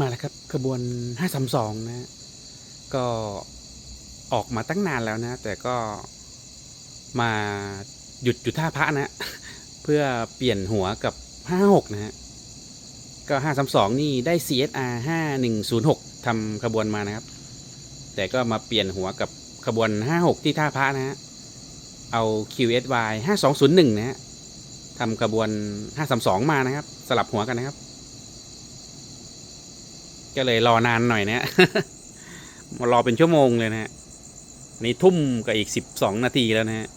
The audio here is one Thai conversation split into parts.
มาแล้วครับขบวน 532นะฮะก็ออกมาตั้งนานแล้วนะ แต่ก็มาหยุดอยู่ท่าพระนะ เพื่อเปลี่ยนหัวกับ 56 นะฮะ ก็ 532 นี่ได้ CSR 5106 ทำขบวนมานะครับ แต่ก็มาเปลี่ยนหัวกับขบวน 56 ที่ท่าพระนะฮะ เอา QSY 5201 นะฮะทำขบวน 532 มานะครับ สลับหัวกันนะครับ ก็เลยรอนานหน่อยนะฮะมารอเป็นชั่วโมงเลยนะฮะนี่ทุ่มกับอีกสิบสองนาทีแล้วนะฮะ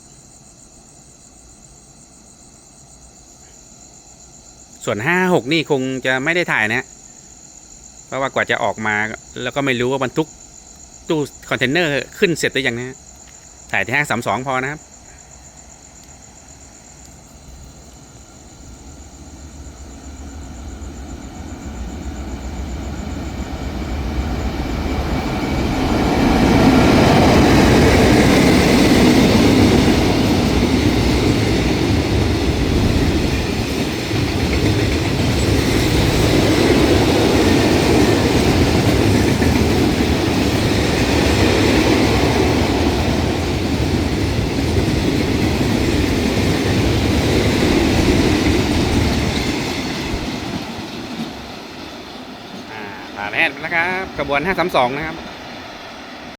ส่วนห้าหกนี่คงจะไม่ได้ถ่ายนะ เพราะว่ากว่าจะออกมาแล้วก็ไม่รู้ว่าบรรทุกตู้คอนเทนเนอร์ขึ้นเสร็จหรือยังนะถ่ายที่ห้างสามสองพอนะครับ ผ่าแพทย์แล้วครับ กระบวน 532 นะครับ